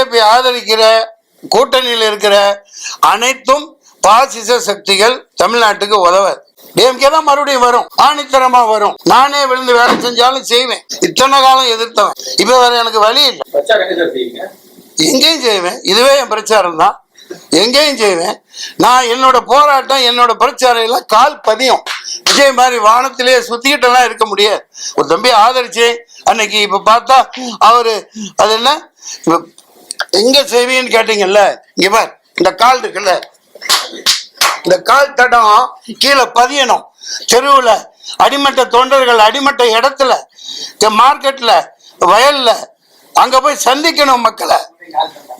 BJP ஆதரிக்கிற கூட்டணியில் இருக்கிற அனைத்தும் பாசிச சக்திகள் தமிழ்நாட்டுக்கு உதவாது. டிஎம்கே தான் மறுபடியும் வரும். ஆணித்தரமா வரும். நானே விழுந்து வேலை செஞ்சாலும் செய்வேன். இத்தனை காலம் எதிர்த்தவன். இப்ப வேற எனக்கு வழி இல்லை. எங்கேயும் செய்வேன். இதுவே என் பிரச்சாரம் தான். எங்கேயும் செய்வேன். நான் என்னோட போராட்டம் என்னோட பிரச்சாரம் எல்லாம் கால் பதியும். விஜய் மாதிரி வானத்திலேயே சுத்திக்கிட்டெல்லாம் இருக்க முடியாது. ஒரு தம்பி ஆதரிச்சேன். அன்னைக்கு இப்ப பார்த்தா அவரு அது என்ன? எங்க செய்வீன்னு கேட்டீங்கல்ல இங்க பார் இந்த கால் இருக்குல்ல. இந்த கால் தடம் கீழே பதியணும். தெருவுல அடிமட்ட தொண்டர்கள் அடிமட்ட இடத்துல மார்க்கெட்ல வயல்ல அங்க போய் சந்திக்கணும் மக்களை.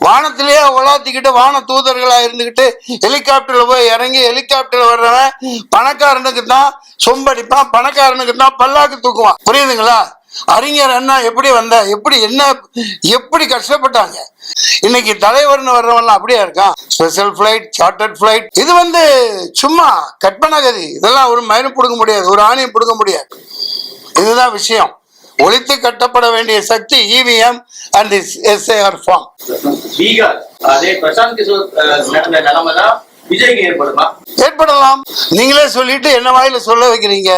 வானத்திலேயே உலாத்திக்கிட்டு வான தூதர்களா இருந்துகிட்டு ஹெலிகாப்டர்ல போய் இறங்கி ஹெலிகாப்டர்ல வர்றவன் பணக்காரனுக்கு தான் சொம்படிப்பான் பணக்காரனுக்கு தான் பல்லாக்கு தூக்குவான். புரியுதுங்களா? அறிஞர் அண்ணா எப்படி வந்த எப்படி என்ன எப்படி கஷ்டப்பட்டாங்க? இன்னைக்கு தலைவர்னு வர்றவன்லாம் அப்படியே இருக்கான். ஸ்பெஷல் ஃபிளைட் சார்ட்டர்ட் ஃபிளைட் இது வந்து சும்மா கற்பனை கதி. இதெல்லாம் ஒரு மயிரும் பிடுங்க முடியாது ஒரு ஆணையும் பிடுங்க முடியாது. இதுதான் விஷயம். ஒழித்து கட்டப்பட வேண்டிய சக்தி EVM and SAR form Bihar. அதே பிரசாந்த் கிஷோர் நிலைமை தான் விஜய்க்கு ஏற்படுமா? ஏற்படலாம். நீங்களே சொல்லிட்டு என்ன வாயில சொல்ல வைக்கிறீங்க?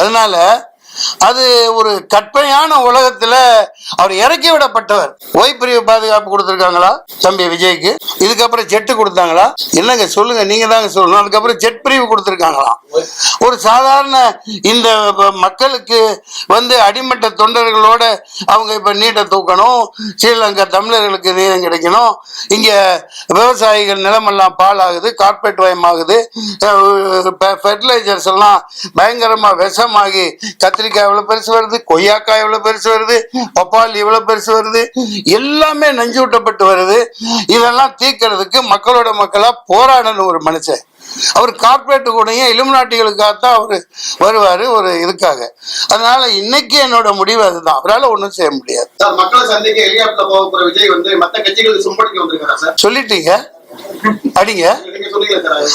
அதனால அது ஒரு கற்பனையான உலகத்துல அவர் இறக்கி விடப்பட்டவர். ஓய் பிரிவு பாதுகாப்பு கொடுத்துருக்காங்களா? தம்பி விஜய்க்கு. இதுக்கப்புறம் ஜெட்டு கொடுத்தாங்களா? என்னங்க சொல்லுங்க நீங்க தாங்க சொல்லணும். அதுக்கப்புறம் ஜெட் பிரிவு கொடுத்துருக்காங்களா? ஒரு சாதாரண இந்த மக்களுக்கு வந்து அடிமட்ட தொண்டர்களோட அவங்க இப்ப நீட்டை தூக்கணும் ஸ்ரீலங்கா தமிழர்களுக்கு நீரம் கிடைக்கணும் இங்க விவசாயிகள் நிலமெல்லாம் பாலாகுது கார்பரேட் வயமாகுது ஃபெர்டிலைசர்ஸ் எல்லாம் பயங்கரமா விஷமாகி கத்திரிக்காய் எவ்வளவு பெருசு வருது? கொய்யாக்காய் எவ்வளவு பெருசு வருது? பப்பாளி எவ்வளவு பெருசு வருது? எல்லாமே நஞ்சு விட்டப்பட்டு வருது. இதெல்லாம் தீர்க்கறதுக்கு மக்களோட மக்களா போராடணும் ஒரு மனுஷன். அவர் கார்பரேட் கூடயும் இலுமினாட்டிகளுக்காகத்தான் அவர் வருவாரு ஒரு இதுக்காக. அதனால இன்னைக்கு என்னோட முடிவு அதுதான். அவரால் ஒன்றும் செய்ய முடியாது. மக்களை சந்திக்க ஹெலிகாப்டர் போக விஜய் வந்து மத்த கட்சிகளுக்கு சும்படிக்க வந்திருக்காரா சார்? சொல்லிட்டீங்க? அடிங்க.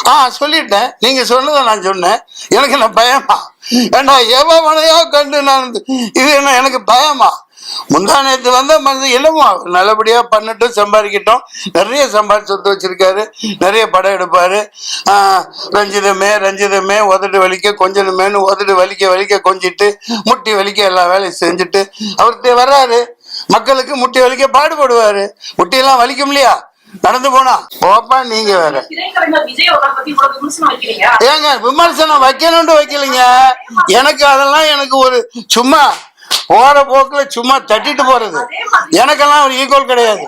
ஆ சொல்லிட்டேன். நீங்க சொன்னதை நான் சொன்னேன். எனக்கு என்ன பயமா? ஏண்டா எவனையோ கண்டு நான் இது என்ன எனக்கு பயமா? முந்தா நேற்று வந்த மனசு இல்லமா நல்லபடியா பண்ணட்டும் சம்பாதிக்கிட்டோம். நிறைய சம்பாதி சொத்து வச்சிருக்காரு. நிறைய படம் எடுப்பாரு. ரஞ்சிதமே ரஞ்சிதமே உதடு வலிக்க கொஞ்சணுமேனு உதட்டு வலிக்க வலிக்க கொஞ்சிட்டு முட்டி வலிக்க எல்லா வேலையும் செஞ்சுட்டு அவர்கிட்ட வர்றாரு. மக்களுக்கு முட்டி வலிக்க பாடுபடுவாரு. முட்டியெல்லாம் வலிக்கும் இல்லையா நடந்து போனா. போப்பா நீங்க வேற. ஏங்க விமர்சனம் வைக்கணும்னு வைக்கலைங்க. எனக்கு அதெல்லாம் எனக்கு ஒரு சும்மா போற போக்குல சும்மா தட்டிட்டு போறது. எனக்கெல்லாம் ஒரு ஈக்குவல் கிடையாது.